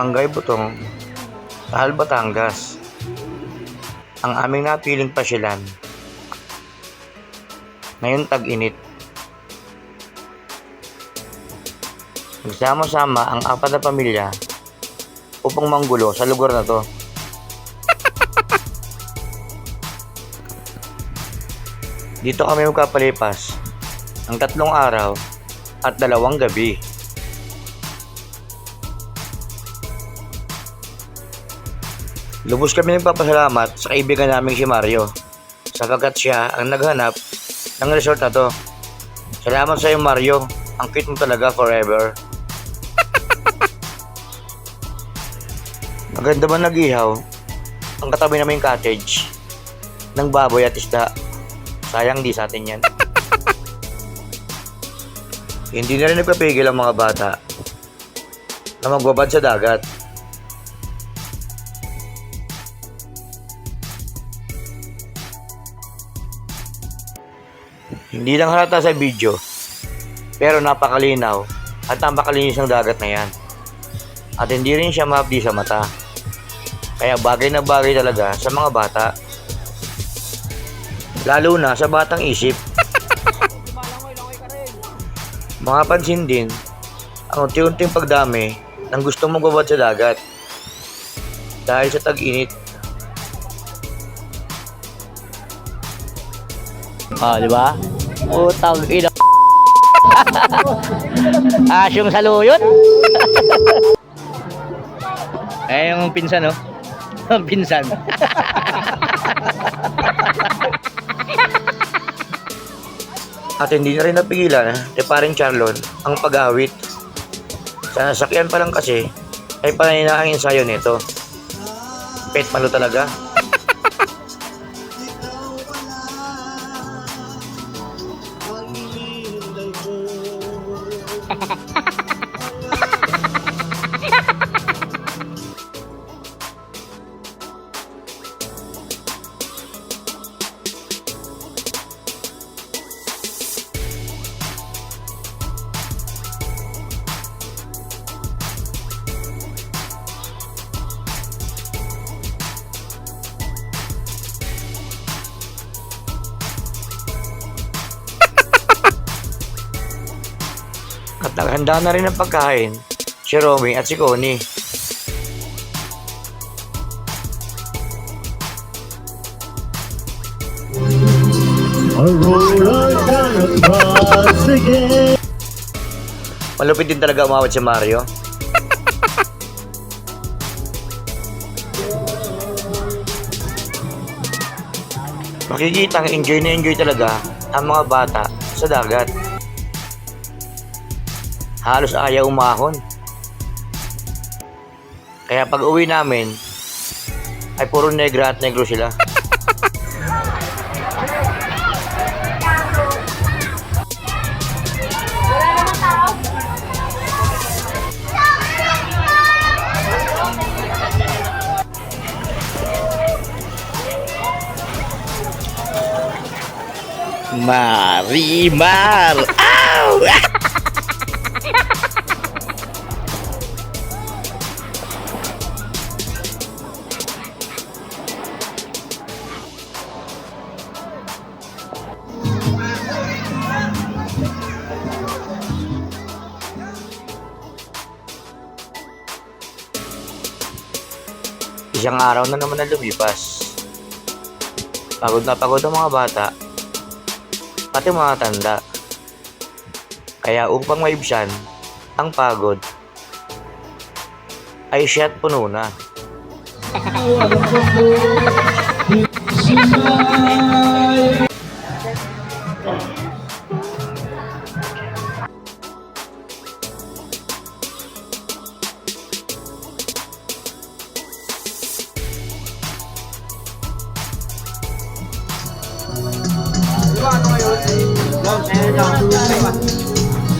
Barangay Butong, Taal, Batangas. Ang aming napiling pasyalan. Ngayon tag-init. Nagsama-sama ang apat na pamilya upang manggulo sa lugar na to. Dito kami magkapalipas ng tatlong araw at dalawang gabi. Lubos kami nagpapasalamat sa kaibigan naming si Mario sapagkat siya ang naghanap ng resort na to. Salamat sa iyo Mario, ang cute mo talaga forever. Maganda ba nag-ihaw ang katabi naming cottage ng baboy at isda. Sayang di sa atin yan. Hindi na rin nagpapigil ang mga bata na magbabad sa dagat. Hindi lang halata sa video, pero napakalinaw at napakalinis ng dagat na yan. At hindi rin siya mapdi sa mata. Kaya bagay na bagay talaga sa mga bata. Lalo na sa batang isip. Mga pansin din ang unti-unting pagdami ng gustong magbabad sa dagat. Dahil sa tag-init. Ah, di ba? Utang ina. Asyong saluyot. eh, yung pinsan, no? Ang pinsan. At hindi na rin napigilan ni paring Charlon ang pag-awit. Sa nasakyan pa lang kasi ay paninaang ensayo nito. Pet malo talaga. Naghanda na rin ang pagkain si Romy at si Connie. Malupit din talaga umawat si Mario. Makikita ang enjoy na enjoy talaga ang mga bata sa dagat. Halos ayaw umahon. Kaya pag uwi namin, ay puro negra at negro sila. Marimar! Ow! Isang araw na naman na lumipas. Pagod na pagod ang mga bata pati mga tanda. Kaya upang maibsan ang pagod, ay siya't puno na.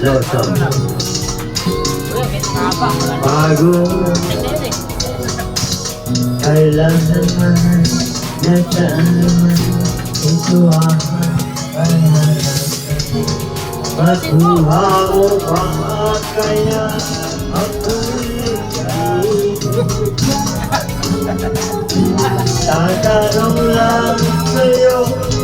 Lotto. Pagod. Kailangan Nasaan Ito ang pangarap Makuha mo pa kaya Ako'y Tatanong lang sa'yo Ako ba kaya ibigin mo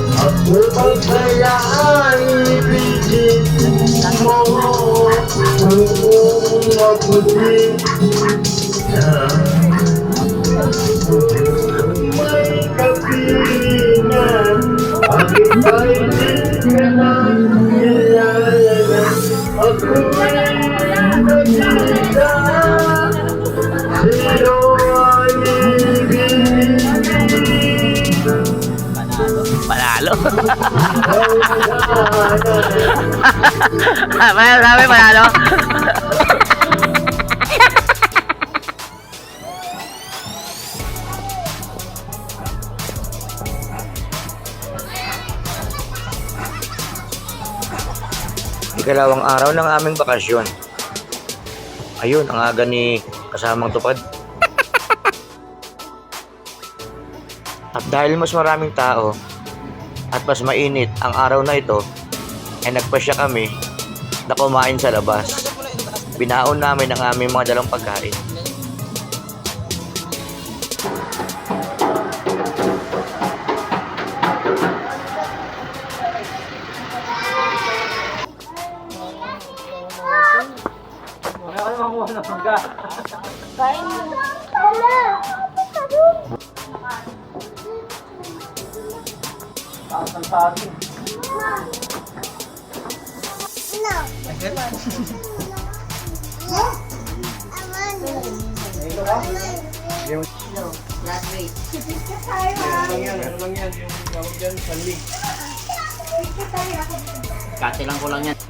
Kung maputi na May kapilingan Bakit ba hindi ka na kilala Ako'y nagkita Panalo kami, panalo. Ikalawang araw ng aming bakasyon. Ayun, ang aga ni kasamang tupad. At dahil mas maraming tao at mas mainit ang araw na ito, ay nagpasya kami na kumain sa labas. Binaon namin ang aming mga dalang pagkain.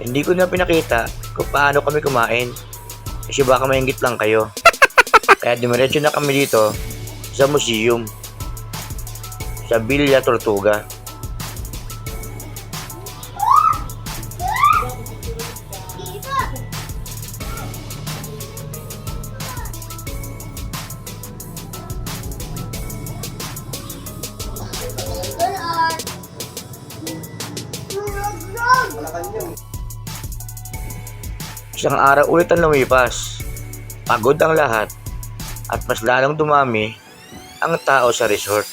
Hindi ko na pinakita kung paano kami kumain. Kasi baka maingit lang kayo. Kaya dumiretso na kami dito sa museum. Sa Villa Tortuga. Isang araw ulit ang lumipas. Pagod ang lahat at mas lalong dumami ang tao sa resort.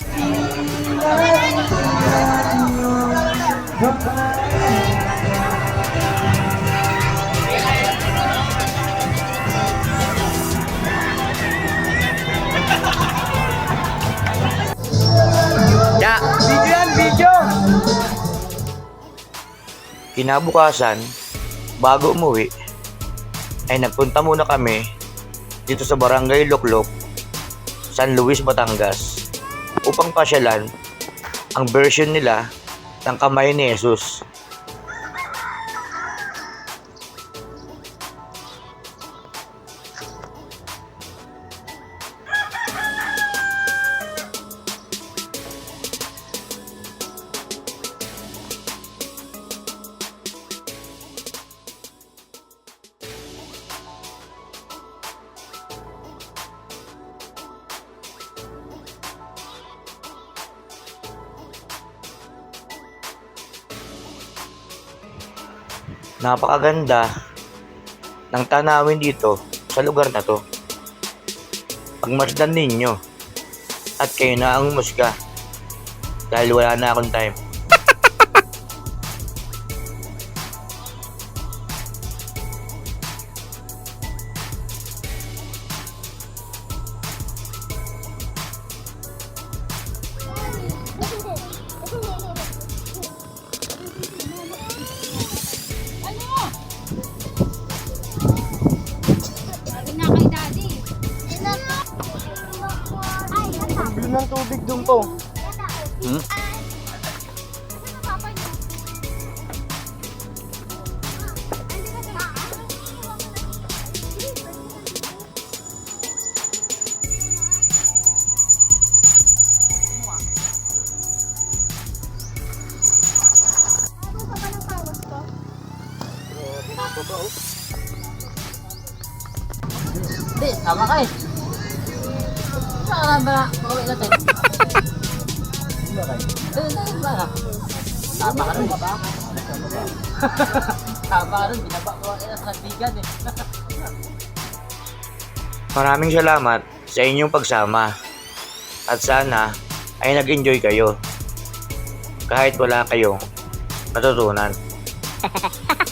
Ya, video yan, video! Kinabukasan, bago umuwi, ay nagpunta muna kami dito sa Barangay Loklok, San Luis, Batangas upang pasyalan ang version nila ng kamay ni Jesus. Napakaganda ng tanawin dito sa lugar na to. Pagmasdan ninyo at kayo na ang musga dahil wala na akong time. Po. Hmm? Hindi, tama ka eh. Saan ka ba makawin natin? Eh, dahil ba? Tama rin. Tama ka rin, binaba ko ang ina sa bigan eh. Maraming salamat sa inyong pagsama. At sana ay nag-enjoy kayo. Kahit wala kayong natutunan.